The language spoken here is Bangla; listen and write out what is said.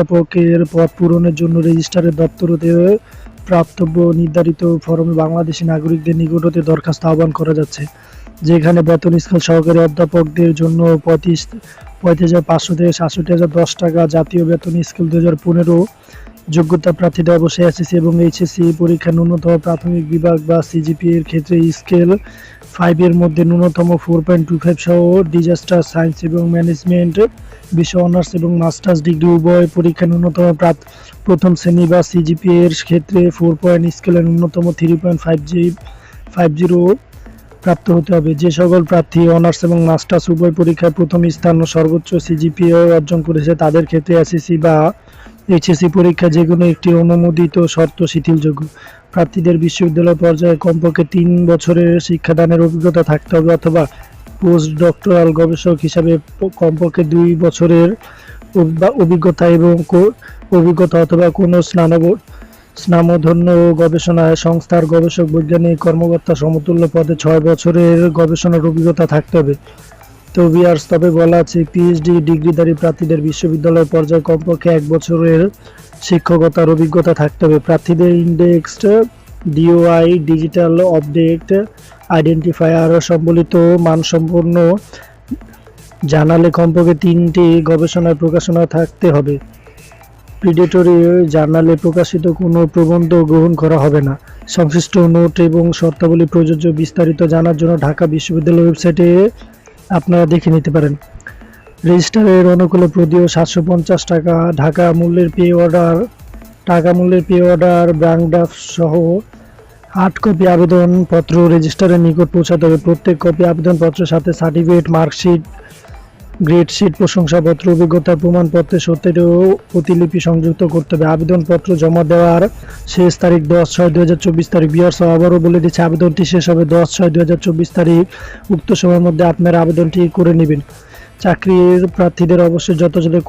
অধ্যাপকের পদ পূরণের জন্য রেজিস্ট্রারের দপ্তর হতে প্রাপ্তব্য নির্ধারিত ফরমে বাংলাদেশি নাগরিকদের নিকট হতে দরখাস্ত আহ্বান করা যাচ্ছে, যেখানে বেতন স্কেল সহকারী অধ্যাপকদের জন্য পঁয়ত্রিশ পঁয়ত্রিশ হাজার পাঁচশো থেকে সাতষট্টি হাজার দশ টাকা জাতীয় বেতন স্কেল দু হাজার পনেরো যোগ্যতা প্রার্থীদের অবশ্যই এসএসসি এবং এইচএসসি পরীক্ষা ন্যূনতম প্রাথমিক বিভাগ বা সিজিপি এর ক্ষেত্রে স্কেল ফাইভের মধ্যে ন্যূনতম ফোর পয়েন্ট টু ফাইভ সহ ডিজাস্টার সায়েন্স এবং ম্যানেজমেন্ট বিষয় অনার্স এবং মাস্টার্স ডিগ্রি উভয় পরীক্ষা ন্যূনতম প্রাপ্ত প্রথম শ্রেণি বা সিজিপি এর ক্ষেত্রে ফোর পয়েন্ট স্কেলের ন্যূনতম থ্রি পয়েন্ট ফাইভ জি ফাইভ জিরো প্রাপ্ত হতে হবে। যে সকল প্রার্থী অনার্স এবং মাস্টার্স উভয় পরীক্ষায় প্রথম স্থান ও সর্বোচ্চ সিজিপিএ অর্জন করেছে, তাদের ক্ষেত্রে এসএসসি বা এইচএসসি পরীক্ষা যে কোনো একটি অনুমোদিত শর্ত শিথিলযোগ্য। প্রার্থীদের বিশ্ববিদ্যালয় পর্যায়ে কমপক্ষে তিন বছরের শিক্ষাদানের অভিজ্ঞতা থাকতে হবে অথবা পোস্ট ডক্টরাল গবেষক হিসাবে কমপক্ষে দুই বছরের অভিজ্ঞতা এবং অভিজ্ঞতা অথবা কোনো স্নানব স্নামধন্য গবেষণায় সংস্থার গবেষক বৈজ্ঞানিক কর্মকর্তা সমতুল্য পদে ছয় বছরের গবেষণার অভিজ্ঞতা থাকতে হবে। তো বিয়ার্স তবে বলা আছে পিএইচডি ডিগ্রিধারী প্রার্থীদের বিশ্ববিদ্যালয় পর্যায়ে কমপক্ষে এক বছরের শিক্ষকতার অভিজ্ঞতা থাকতে হবে। প্রার্থীদের indexed DOI digital update identifier সম্বলিত মানসম্পন্ন জানালে কমপক্ষে তিনটি গবেষণায় প্রকাশনা থাকতে হবে। প্রিডেটরি জার্নালে প্রকাশিত কোনো প্রবন্ধ গ্রহণ করা হবে না। সংশ্লিষ্ট নোট এবং শর্তাবলী প্রযোজ্য বিস্তারিত জানার জন্য ঢাকা বিশ্ববিদ্যালয় ওয়েবসাইটে আপনারা দেখে নিতে পারেন। রেজিস্টারের অনুকূলে প্রদীয় সাতশো পঞ্চাশ টাকা, ঢাকা মূল্যের পে অর্ডার টাকা মূল্যের পে অর্ডার ব্যাংক সহ আট কপি আবেদনপত্র রেজিস্টারের নিকট পৌঁছাতে হবে। প্রত্যেক কপি আবেদনপত্রের সাথে সার্টিফিকেট মার্কশিট গ্রেড শিট প্রশংসাপত্র অভিজ্ঞতার প্রমাণপত্রের সত্যেরও প্রতিলিপি সংযুক্ত করতে হবে। আবেদনপত্র জমা দেওয়ার শেষ তারিখ দশ ছয় দু হাজার চব্বিশ তারিখ। বিয়ার্স আবারও বলে দিচ্ছে, আবেদনটি শেষ হবে দশ ছয় দু হাজার চব্বিশ তারিখ। উক্ত সময়ের মধ্যে আপনার আবেদনটি করে নেবেন। চাকরির প্রার্থীদের অবশ্যই যথাযথ কর্তৃপক্ষ